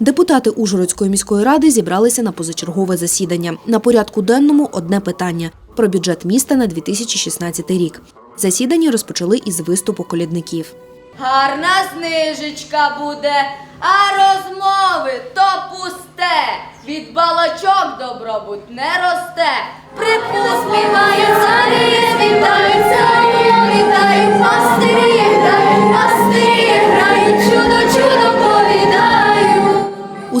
Депутати Ужгородської міської ради зібралися на позачергове засідання. На порядку денному одне питання про бюджет міста на 2016 рік. Засідання розпочали із виступу колядників. Гарна знижечка буде, а розмови то пусте. Від балачок добробут не росте. Припусти має царі,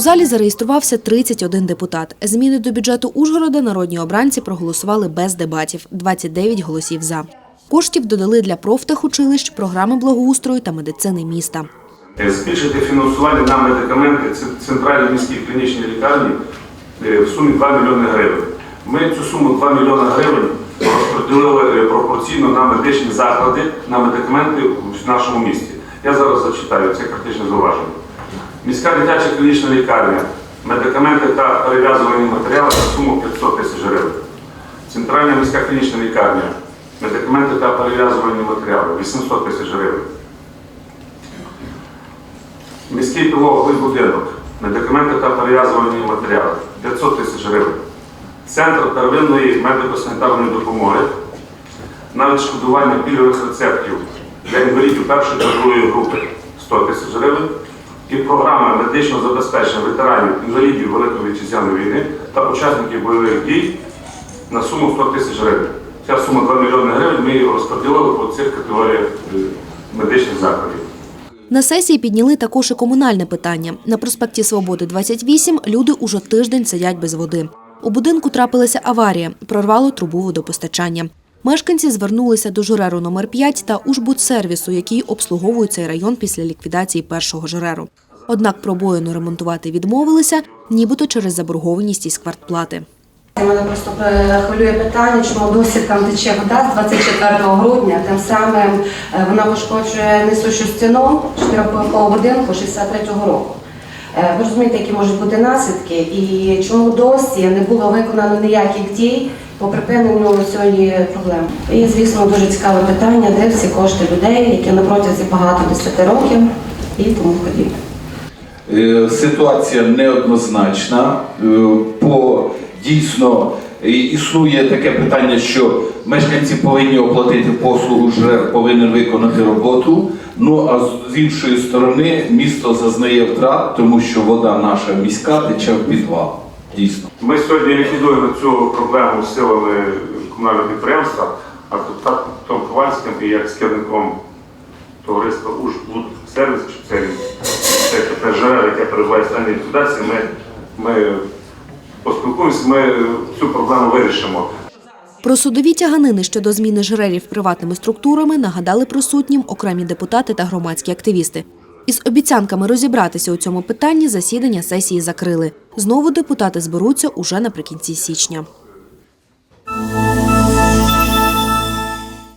У залі зареєструвався 31 депутат. Зміни до бюджету Ужгорода народні обранці проголосували без дебатів 29 голосів за. Коштів додали для профтехучилищ, програми благоустрою та медицини міста. Е, Збільшити фінансування на медикаменти центральній міській клінічній лікарні е, в сумі 2 мільйони гривень. Ми цю суму 2 мільйони гривень розподілили е, пропорційно на медичні заклади, на медикаменти в нашому місті. Я зараз зачитаю це критичне зауваження. Міська дитяча клінічна лікарня, медикаменти та перев'язувані матеріали на суму 500 тисяч гривень. Центральна міська клінічна лікарня, медикаменти та перев'язувані матеріали 800 тисяч гривень. Міський пілоговий будинок, медикаменти та перев'язувальні матеріали 500 тисяч гривень. Центр первинної медико-санітарної допомоги на відшкодування пільгових рецептів для інвалідів першої та другої групи 100 тисяч гривень. І програма медичного забезпечення ветеранів, інвалідів Великої вітчизняної війни та учасників бойових дій на суму 100 тисяч гривень. Ця сума 2 мільйони гривень ми її розподілили по цих категоріях е, медичних закладів. На сесії підняли також і комунальне питання. На проспекті Свободи 28 люди уже тиждень сидять без води. У будинку трапилася аварія, прорвало трубу водопостачання. Мешканці звернулися до журеру номер 5 та Ужбудсервісу, який обслуговує цей район після ліквідації першого журеру. Однак пробоїну ремонтувати відмовилися, нібито через заборгованість із квартплати. Мене просто е, хвилює питання, чому досі там тече вода з 24 грудня. Тим самим е, вона пошкоджує несущу стіну чотириповерхового будинку 63-го року. Е, Ви розумієте, які можуть бути наслідки, і чому досі не було виконано ніяких дій по припиненню цієї проблеми. І, звісно, дуже цікаве питання, де всі кошти людей, які на протязі багато десяти років і тому подібне. Е, Ситуація неоднозначна. Е, По дійсно існує таке питання, що мешканці повинні оплатити послугу, жрер повинен виконати роботу. Ну а з іншої сторони місто зазнає втрат, тому що вода наша міська тече в підвал. Дійсно. Ми сьогодні ліквідуємо цю проблему силами комунального підприємства, а депутат Том Ковальським і як з керівником товариства «Ужбудсервіс», чи це, це ЖР, яке перебуває стані ліквідації, ми, ми поспілкуємося, ми цю проблему вирішимо. Про судові тяганини щодо зміни жрерів приватними структурами нагадали присутнім окремі депутати та громадські активісти. Із обіцянками розібратися у цьому питанні засідання сесії закрили. Знову депутати зберуться уже наприкінці січня.